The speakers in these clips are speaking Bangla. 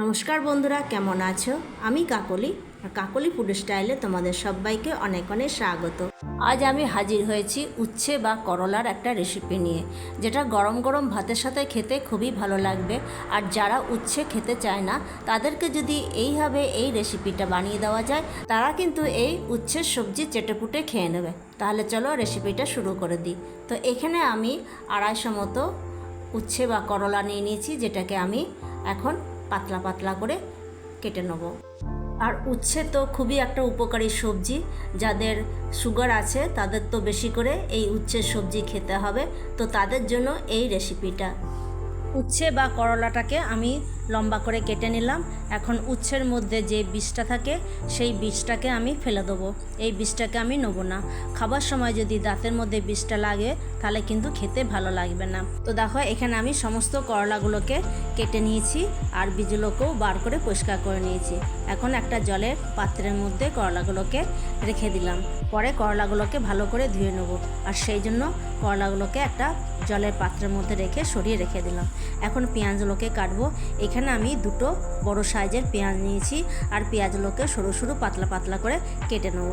নমস্কার বন্ধুরা, কেমন আছো? আমি কাকলি, আর কাকলি ফুড স্টাইলে তোমাদের সবাইকে অনেক অনেক স্বাগত। আজ আমি হাজির হয়েছি উচ্ছে বা করলার একটা রেসিপি নিয়ে, যেটা গরম গরম ভাতের সাথে খেতে খুবই ভালো লাগবে। আর যারা উচ্ছে খেতে চায় না, তাদেরকে যদি এইভাবে এই রেসিপিটা বানিয়ে দেওয়া যায়, তারা কিন্তু এই উচ্ছের সবজি চেটেপুটে খেয়ে নেবে। তাহলে চলো রেসিপিটা শুরু করে দিই। তো এখানে আমি আড়াইশো মতো উচ্ছে বা করলা নিয়ে নিয়েছি, যেটাকে আমি এখন পাতলা পাতলা করে কেটে নেব। আর উচ্ছে তো খুবই একটা উপকারী সবজি। যাদের সুগার আছে, তাদের তো বেশি করে এই উচ্ছের সবজি খেতে হবে। তো তাদের জন্য এই রেসিপিটা উচ্ছে বা করলাটাকে আমি লম্বা করে কেটে নিলাম। এখন উচ্ছের মধ্যে যে বীজটা থাকে, সেই বীজটাকে আমি ফেলে দেবো। এই বীজটাকে আমি নেব না। খাবার সময় যদি দাঁতের মধ্যে বীজটা লাগে, তাহলে কিন্তু খেতে ভালো লাগবে না। তো দেখো, এখানে আমি সমস্ত করলাগুলোকে কেটে নিয়েছি আর বীজগুলোকেও বার করে পরিষ্কার করে নিয়েছি। এখন একটা জলের পাত্রের মধ্যে করলাগুলোকে রেখে দিলাম। পরে করলাগুলোকে ভালো করে ধুয়ে নেব। আর সেই জন্য করলাগুলোকে একটা জলের পাত্রের মধ্যে রেখে সরিয়ে রেখে দিলাম। এখন পেঁয়াজগুলোকে কাটবো। এখানে আমি দুটো বড় সাইজের পেঁয়াজ নিয়েছি আর পেঁয়াজগুলোকে সরু সরু পাতলা পাতলা করে কেটে নেব।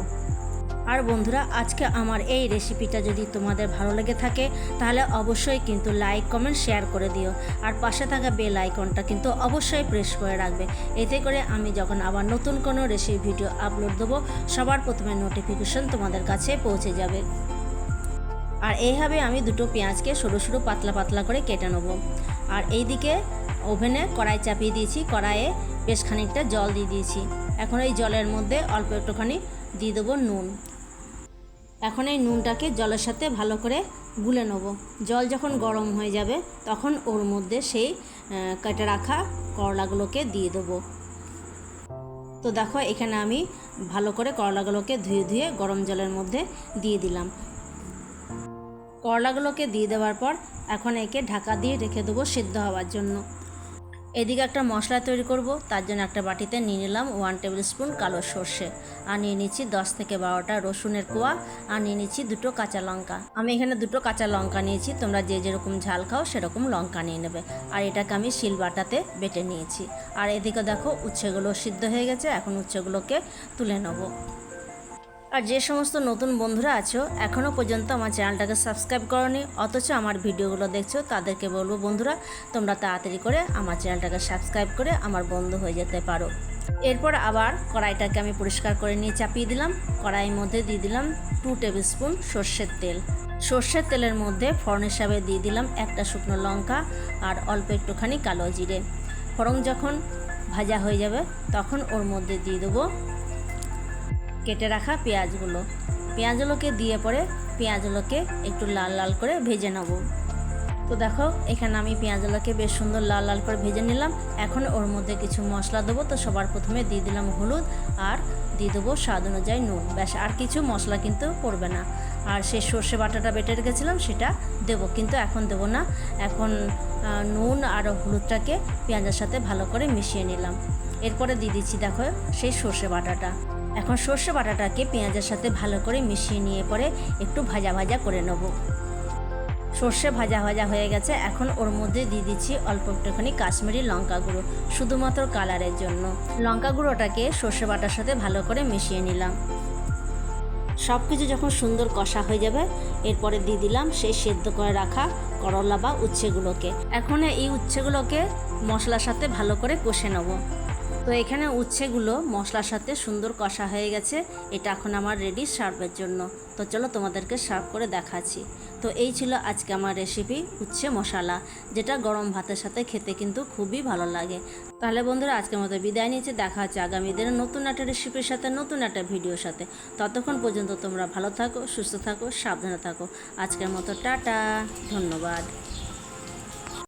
আর বন্ধুরা, আজকে আমার এই রেসিপিটা যদি তোমাদের ভালো লেগে থাকে, তাহলে অবশ্যই কিন্তু লাইক, কমেন্ট, শেয়ার করে দিও। আর পাশে থাকা বেল আইকনটা কিন্তু অবশ্যই প্রেস করে রাখবে। এতে করে আমি যখন আবার নতুন কোনো রেসিপি ভিডিও আপলোড দেবো, সবার প্রথমে নোটিফিকেশন তোমাদের কাছে পৌঁছে যাবে। আর এইভাবে আমি দুটো পেঁয়াজকে সরু সরু পাতলা পাতলা করে কেটে নেব। আর এইদিকে ওভেনে কড়াই চাপিয়ে দিয়েছি, কড়াইয়ে বেশ খানিকটা জল দিয়ে দিয়েছি। এখন এই জলের মধ্যে অল্প একটুখানি দিয়ে দেবো নুন। এখন এই নুনটাকে জলের সাথে ভালো করে গুলে নেব। জল যখন গরম হয়ে যাবে, তখন ওর মধ্যে সেই কেটে রাখা করলাগুলোকে দিয়ে দেবো। তো দেখো, এখানে আমি ভালো করে করলাগুলোকে ধুয়ে ধুয়ে গরম জলের মধ্যে দিয়ে দিলাম। করলাগুলোকে দিয়ে দেওয়ার পর এখন একে ঢাকা দিয়ে রেখে দেবো সিদ্ধ হওয়ার জন্য। এদিকে একটা মশলা তৈরি করব, তার জন্য একটা বাটিতে নিয়ে নিলাম ওয়ান টেবিল স্পুন কালো সর্ষে। আর নিয়ে নিচ্ছি দশ থেকে বারোটা রসুনের কোয়া, আর নিয়ে নিচ্ছি দুটো কাঁচা লঙ্কা। আমি এখানে দুটো কাঁচা লঙ্কা নিয়েছি, তোমরা যে যেরকম ঝাল খাও সেরকম লঙ্কা নিয়ে নেবে। আর এটাকে আমি শিল বাটাতে বেটে নিয়েছি। আর এদিকে দেখো উচ্ছেগুলো সিদ্ধ হয়ে গেছে, এখন উচ্ছেগুলোকে তুলে নেব। আর যে সমস্ত নতুন বন্ধুরা আছো এখনও পর্যন্ত আমার চ্যানেলটাকে সাবস্ক্রাইব করনি, অথচ আমার ভিডিওগুলো দেখছ, তাদেরকে বলব বন্ধুরা, তোমরা তাড়াতাড়ি করে আমার চ্যানেলটাকে সাবস্ক্রাইব করে আমার বন্ধু হয়ে যেতে পারো। এরপর আবার কড়াইটাকে আমি পরিষ্কার করে নিয়ে চাপিয়ে দিলাম। কড়াইয়ের মধ্যে দিয়ে দিলাম টু টেবিল স্পুন সর্ষের তেল। সর্ষের তেলের মধ্যে ফোড়ন হিসাবে দিয়ে দিলাম একটা শুকনো লঙ্কা আর অল্প একটুখানি কালো জিরে। ফোড়ন যখন ভাজা হয়ে যাবে, তখন ওর মধ্যে দিয়ে দেবো কেটে রাখা পেঁয়াজগুলো। পেঁয়াজগুলোকে দিয়ে পরে পেঁয়াজগুলোকে একটু লাল লাল করে ভেজে নেব। তো দেখো, এখানে আমি পেঁয়াজগুলোকে বেশ সুন্দর লাল লাল করে ভেজে নিলাম। এখন ওর মধ্যে কিছু মশলা দেবো, তো সবার প্রথমে দিয়ে দিলাম হলুদ আর দিয়ে দেবো স্বাদ অনুযায়ী নুন। ব্যাস, আর কিছু মশলা কিন্তু পড়বে না। আর সেই সর্ষে বাটাটা বেটে রেখেছিলাম, সেটা দেবো, কিন্তু এখন দেবো না। এখন নুন আর হলুদটাকে পেঁয়াজের সাথে ভালো করে মিশিয়ে নিলাম। এরপরে দিয়ে দিচ্ছি, দেখো, সেই সর্ষে বাটাটা। এখন সর্ষে বাটাটাকে পেঁয়াজের সাথে ভালো করে মিশিয়ে নিয়ে পরে একটু ভাজা ভাজা করে নেব। সর্ষে ভাজা ভাজা হয়ে গেছে, এখন ওর মধ্যে দিয়ে দিচ্ছি অল্প একটুখানি কাশ্মীরি লঙ্কা গুঁড়ো, শুধুমাত্র কালারের জন্য। লঙ্কা গুঁড়োটাকে সর্ষে বাটার সাথে ভালো করে মিশিয়ে নিলাম। সব কিছু যখন সুন্দর কষা হয়ে যাবে, এরপরে দিয়ে দিলাম সেই সেদ্ধ করে রাখা করলা বা উচ্ছেগুলোকে। এখন এই উচ্ছেগুলোকে মশলার সাথে ভালো করে কষে নেব। তো এখানে উচ্ছেগুলো মশলার সাথে সুন্দর কষা হয়ে গেছে। এটা এখন আমার রেডি সার্ভের জন্য। তো চলো তোমাদেরকে সার্ভ করে দেখাচ্ছি। তো এই ছিল আজকে আমার রেসিপি উচ্ছে মশলা, যেটা গরম ভাতের সাথে খেতে কিন্তু খুবই ভালো লাগে। তাহলে বন্ধুরা, আজকের মতো বিদায় নিয়েছে দেখা হচ্ছে আগামী দিনে নতুন একটা রেসিপির সাথে, নতুন একটা ভিডিওর সাথে। ততক্ষণ পর্যন্ত তোমরা ভালো থাকো, সুস্থ থাকো, সাবধানে থাকো। আজকের মতো টাটা, ধন্যবাদ।